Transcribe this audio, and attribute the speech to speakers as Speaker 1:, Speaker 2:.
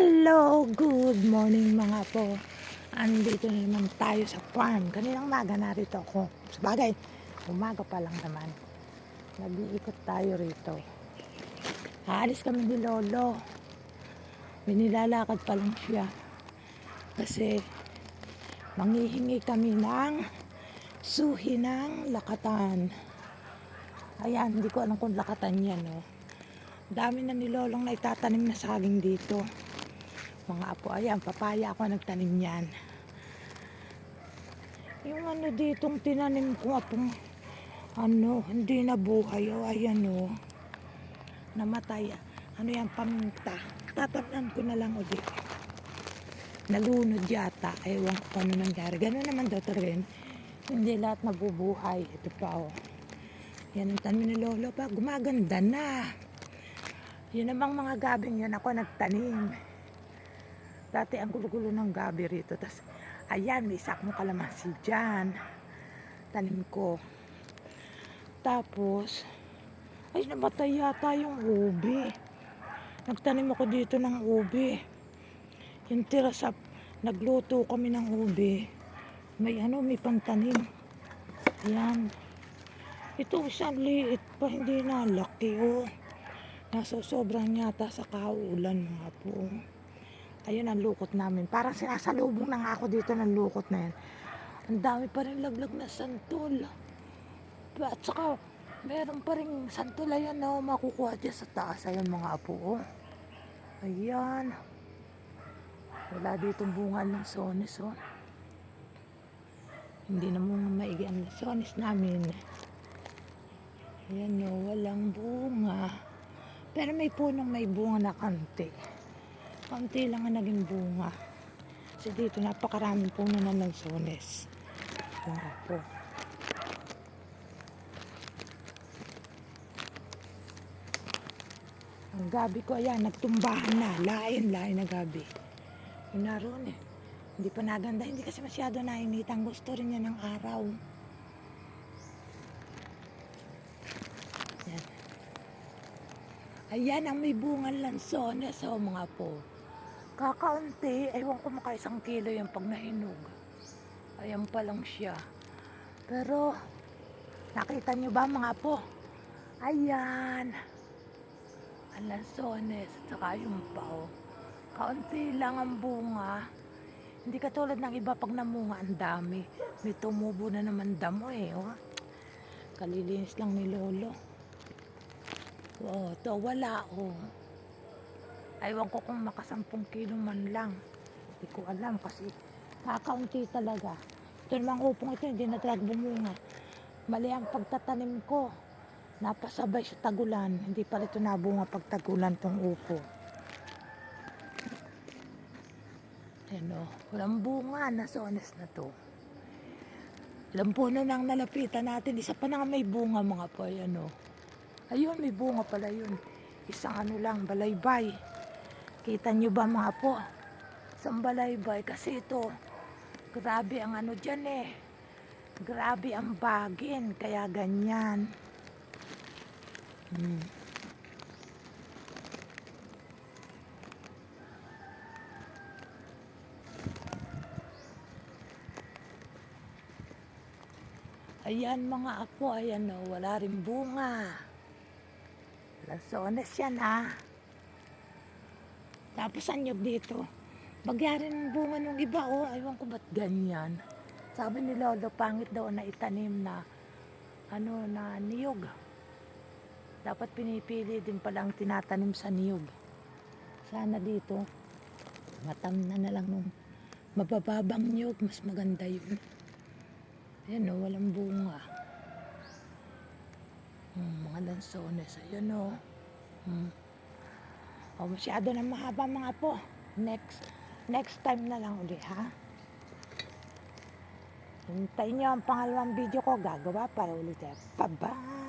Speaker 1: Hello! Good morning mga po. Andito na naman tayo sa farm. Kaninang maga narito ako. Sabagay, umaga pa lang naman. Nag-iikot tayo rito. Aalis kami ni Lolo. May nilalakad pa lang siya. Kasi manghihingi kami ng suhi ng lakatan. Ayan, hindi ko alam kung lakatan yan, no. Dami na ni Lolong na itatanim na saging dito. Mga apo, ayan, papaya ako nagtanim yan. Yung ano ditong tinanim ko, apong, ano, hindi na buhay. O, ayan o. Namatay. Ano yan, paminta. Tatabnan ko na lang ulit. Nalunod yata. Ewan ko ano nangyari. Ganun naman daw talaga yun. Hindi lahat nabubuhay. Ito pa o. Yan ang tanim ni Lolo pa. Gumaganda na. Yun namang mga gabing yun ako nagtanim. Dati ang gulo-gulo ng gabi rito. Tapos, ayan, may sakmo kalamansi dyan. Tanim ko. Tapos, ay, namatay yata yung ubi. Nagtanim ako dito ng ubi. Yung tira sa, nagluto kami ng ubi. May ano, may pantanim. Ayan. Ito isang liit pa, hindi na laki, oh. Nasusobrang yata sa kaulan mga po. Ayun ang lukot namin. Parang sinasalubong na nga ako dito ng lukot na yan. Ang dami pa rin laglag na santol. At saka, meron pa rin santol ayan na makukuha dyan sa taas. Ayan mga apo. Oh. Ayan. Wala dito bunga ng sonis. Oh. Hindi na muna maigi ang sonis namin. Ayan o, walang bunga. Pero may punong may bunga na kante. Kante lang ang naging bunga. Kasi dito napakaraming puno na ng sones. Bunga po. Ang gabi ko, ayan, nagtumbahan na. Lain, lain na gabi. Yun naroon eh. Hindi pa naganda. Hindi kasi masyado nainitan. Gusto rin niya ng araw. Yan. Ayan ang may bunga lansones oh mga po. Kakaunti, ewan ko maka isang kilo yung pag nahinog. Ayan pa lang siya. Pero, nakita nyo ba mga po? Ayan. Ang lansones, at saka yung pao. Kaunti lang ang bunga. Hindi katulad ng iba pag namunga ang dami. May tumubo na naman damo eh. Oh. Kalilinis lang ni Lolo. Oo, to wala oh. Aywan ko kung makasampung kilo man lang. Hindi ko alam kasi kakaunti talaga. Ito namang upong ito, hindi na talaga bumunga. Mali ang pagtatanim ko. Napasabay sa tagulan. Hindi pa ito nabunga pag tagulan tong upo. Ayan o, walang bunga. Nasones na to. Ilang puno nang nalapitan natin. Isa pa na may bunga mga po. Ayan o. Ayun, may bunga pala yun. Isang ano lang, balaybay. Kita nyo ba mga po? Isang balaybay. Kasi ito, grabe ang ano dyan eh. Grabe ang bagin. Kaya ganyan. Hmm. Ayan mga apo, ayan o, wala rin bunga. Lasones yan ha. Tapos anyog dito. Magyari ng bunga nung iba oh. Aywan ko ba't ganyan. Sabi ni Lolo, pangit daw na itanim na ano na niyog. Dapat pinipili din palang tinatanim sa niyog. Sana dito, matam na na lang nung mabababang niyog. Mas maganda yun. Ayan o, walang bunga. Hmm, mga lansones. Ayan o. Hmm. O, masyado na mahaba mga po. Next, next time na lang uli ha. Hintayin niyo ang pangalawang video ko. Gagawa para ulit. Bye-bye!